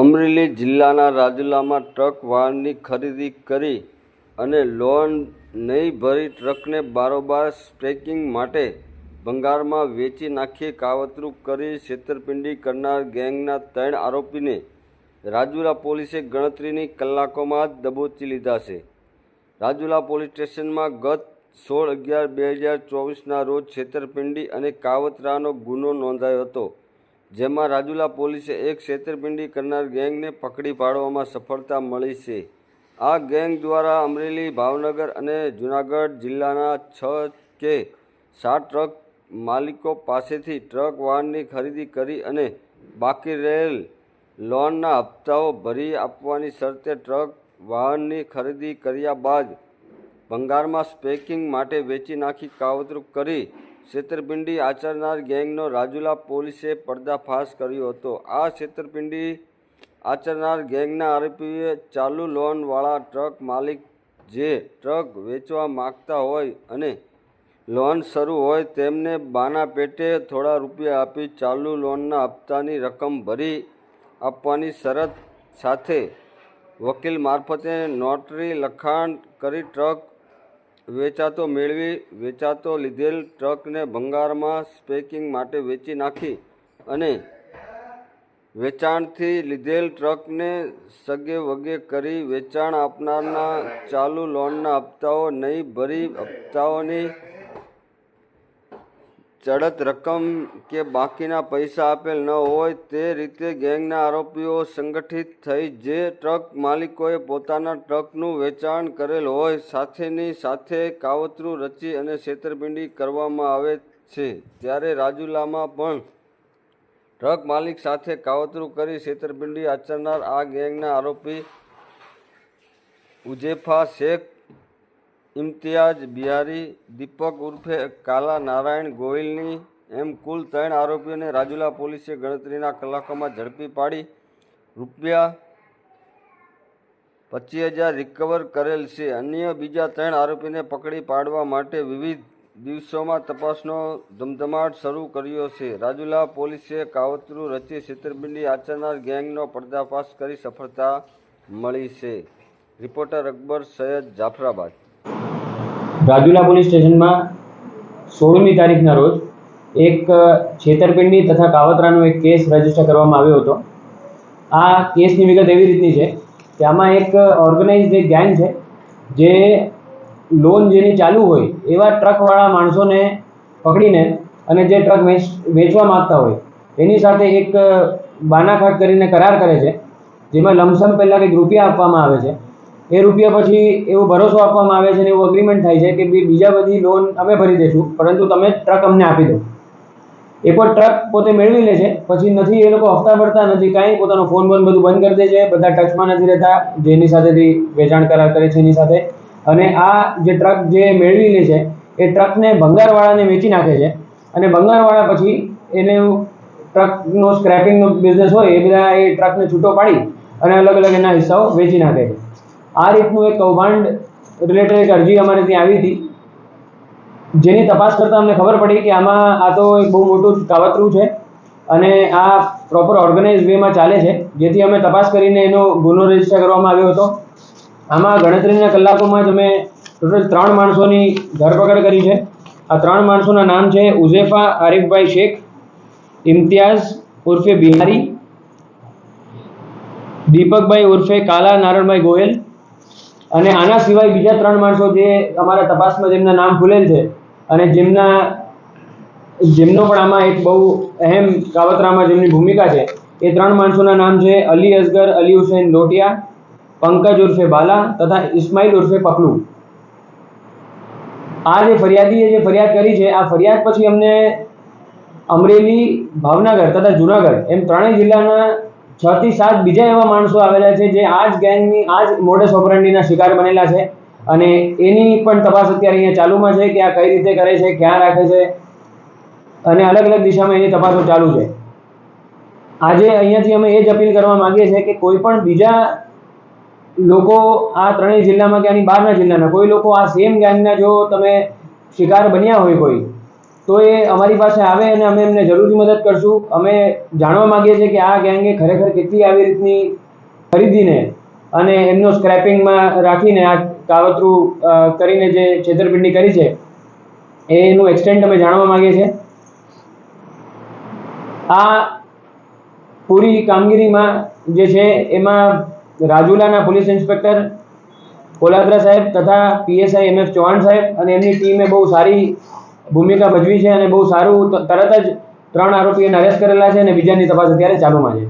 અમરેલી જિલ્લાના રાજુલામાં ટ્રક વાહનની ખરીદી કરી અને લોન નહીં ભરી ટ્રકને બારોબાર સ્ટ્રેકિંગ માટે ભંગારમાં વેચી નાખી કાવતરું કરી છેતરપિંડી કરનાર ગેંગના ત્રણ આરોપીને રાજુલા પોલીસે ગણતરીની કલાકોમાં જ દબોચી લીધા છે. રાજુલા પોલીસ સ્ટેશનમાં ગત સોળ અગિયાર બે હજાર ચોવીસના રોજ છેતરપિંડી અને કાવતરાનો ગુનો નોંધાયો હતો. જેમાં રાજુલા પોલીસે એક છેતરપિંડી કરનાર ગેંગને પકડી પાડવામાં સફળતા મળી છે. આ ગેંગ દ્વારા અમરેલી, ભાવનગર અને જૂનાગઢ જિલ્લાના છ કે સાત ટ્રક માલિકો પાસેથી ટ્રક વાહનની ખરીદી કરી અને બાકી રહેલ લોનના હપ્તાઓ ભરી આપવાની શરતે ટ્રક વાહનની ખરીદી કર્યા બાદ ભંગારમાં સ્પેકિંગ માટે વેચી નાખી કાવતરું કરી છેતરપિંડી આચરનાર ગેંગનો રાજુલા પોલીસે પર્દાફાશ કર્યો હતો. આ છેતરપિંડી આચરનાર ગેંગના આરોપીએ ચાલુ લોનવાળા ટ્રક માલિક જે ટ્રક વેચવા માગતા હોય અને લોન શરૂ હોય તેમને બાના પેટે થોડા રૂપિયા આપી ચાલુ લોનના હપ્તાની રકમ ભરી આપવાની શરત સાથે વકીલ મારફતે નોટરી લખાણ કરી ટ્રક વેચાતો મેળવી, વેચાતો લીધેલ ટ્રકને ભંગારમાં સ્પેકિંગ માટે વેચી નાખી અને વેચાણથી લીધેલ ટ્રકને સગે વગે કરી વેચાણ આપનારના ચાલુ લોનના હપ્તાઓ નહીં, ભરી હપ્તાઓની ચડત રકમ કે બાકીના પૈસા આપેલ ન હોય તે રીતે ગેંગના આરોપીઓ સંગઠિત થઈ જે ટ્રક માલિકોએ પોતાના ટ્રકનું વેચાણ કરેલ હોય સાથેની સાથે કાવતરું રચી અને છેતરપિંડી કરવામાં આવે છે. ત્યારે રાજુલામાં પણ ટ્રક માલિક સાથે કાવતરું કરી છેતરપિંડી આચરનાર આ ગેંગના આરોપી ઉજેફા શેખ ઇમ્તિયાઝ બિહારી, દીપક ઉર્ફે કાલા નારાયણ ગોયલની એમ કુલ ત્રણ આરોપીઓને રાજુલા પોલીસે ગણતરીના કલાકોમાં ઝડપી પાડી. રૂપિયા પચીસ હજાર રિકવર કરેલ છે. અન્ય બીજા ત્રણ આરોપીને પકડી પાડવા માટે વિવિધ દિવસોમાં તપાસનો ધમધમાટ શરૂ કર્યો છે. રાજુલા પોલીસે કાવતરું રચી છેતરપિંડી આચરનાર ગેંગનો પર્દાફાશ કરી સફળતા મળી છે. રિપોર્ટર અકબર સૈયદ જાફરાબાદ. રાજુલા પોલીસ સ્ટેશનમાં સોળમી તારીખના રોજ એક છેતરપિંડી તથા કાવતરાનો એક કેસ રજિસ્ટર કરવામાં આવ્યો હતો. આ કેસની વિગત એવી રીતની છે કે આમાં એક ઓર્ગેનાઇઝ એક ગેંગ છે જે લોન જેની ચાલુ હોય એવા ટ્રકવાળા માણસોને પકડીને અને જે ટ્રક વેચ, વેચવા માગતા હોય એની સાથે એક બાનાખાટ કરીને કરાર કરે છે. જેમાં લમસમ પહેલાં કંઈક રૂપિયા આપવામાં આવે છે. એ રૂપિયા પછી એવો ભરોસો આપવામાં આવે છે અને એવું અગ્રીમેન્ટ થાય છે કે બીજા બધી લોન અમે ભરી દઈશું પરંતુ તમે ટ્રક અમને આપી દો. એકવાર ટ્રક પોતે મેળવી લે છે, પછી નથી, એ લોકો હપ્તા ભરતા નથી, કાંઈ પોતાનો ફોન બોન બધું બંધ કરી દે છે, બધા ટચમાં નથી રહેતા, જેની સાથેથી વેચાણ કરાર કરે છે એની સાથે. અને આ જે ટ્રક જે મેળવી લે છે, એ ટ્રકને ભંગારવાળાને વેચી નાખે છે. અને ભંગારવાળા પછી એને ટ્રકનો સ્ક્રેપિંગનો બિઝનેસ હોય, એ બધા એ ટ્રકને છૂટો પાડી અને અલગ અલગ એના હિસ્સાઓ વેચી નાખે છે. આ રીતનું એક કૌભાંડ રિલેટેડ એક અરજી અમારે ત્યાં આવી હતી. જેની તપાસ કરતાં અમને ખબર પડી કે આમાં આ તો એક બહુ મોટું કાવતરું છે અને આ પ્રોપર ઓર્ગેનાઇઝ વેમાં ચાલે છે. જેથી અમે તપાસ કરીને એનો ગુનો રજિસ્ટર કરવામાં આવ્યો હતો. આમાં ગણતરીના કલાકોમાં જ અમે ટોટલ ત્રણ માણસોની ધરપકડ કરી છે. આ ત્રણ માણસોના નામ છે ઉઝેફા, આરિફભાઈ શેખ, ઇમ્તિયાઝ ઉર્ફે બિહારી, દીપકભાઈ ઉર્ફે કાલા નારણભાઈ ગોયલ અને આના સિવાય બીજા ત્રણ માણસો જે અમારા તપાસમાં જેમના નામ ભૂલેલ છે અને જેમના જેમનો પણ આમાં એક બહુ અહેમ કાવતરામાં જેમની ભૂમિકા છે, એ ત્રણ માણસોના નામ છે અલી અસગર અલી હુસૈન લોટિયા, પંકજ ઉર્ફે બાલા તથા ઇસ્માઇલ ઉર્ફે પકલુ. આ જે ફરિયાદીએ જે ફરિયાદ કરી છે, આ ફરિયાદ પછી અમને અમરેલી, ભાવનગર તથા જુનાગઢ એમ ત્રણેય જિલ્લાના છ થી સાત બીજા એવા માણસો આવેલા છે જે આ જ ગેંગની આ જ મોડસ ઓપરેન્ડીના શિકાર બનેલા છે. અને એની પણ તપાસ અત્યારે અહીંયા ચાલુમાં છે કે આ કઈ રીતે કરે છે, ક્યાં રાખે છે. અને અલગ અલગ દિશામાં એની તપાસો ચાલુ છે. આજે અહીંયાથી અમે એ જ અપીલ કરવા માંગીએ છીએ કે કોઈ પણ બીજા લોકો આ ત્રણેય જિલ્લામાં કે આની બહારના જિલ્લાના, કોઈ લોકો આ સેમ ગેંગના જો તમે શિકાર બન્યા હોય કોઈ તો એ અમારી પાસે આવે અને અમે એમને જરૂરી મદદ કરશું. અમે જાણવા માગીએ છીએ કે આ ગેંગે ખરેખર કેટલી આવી રીતની ખરીદીને અને એમનો સ્ક્રેપિંગમાં રાખીને આ કાવતરું કરીને જે છેતરપિંડી કરી છે, એનું એક્સટેન્ટ અમે જાણવા માગીએ છીએ. આ પૂરી કામગીરીમાં જે છે એમાં રાજુલાના પોલીસ ઇન્સ્પેક્ટર કોલાદ્રા સાહેબ તથા પીએસઆઈ એમ એફ ચૌહાણ સાહેબ અને એમની ટીમે બહુ સારી ભૂમિકા ભજવી છે અને બહુ સારું તરત જ ત્રણ આરોપીઓને અરેસ્ટ કરેલા છે અને બીજાની તપાસ અત્યારે ચાલુમાં છે.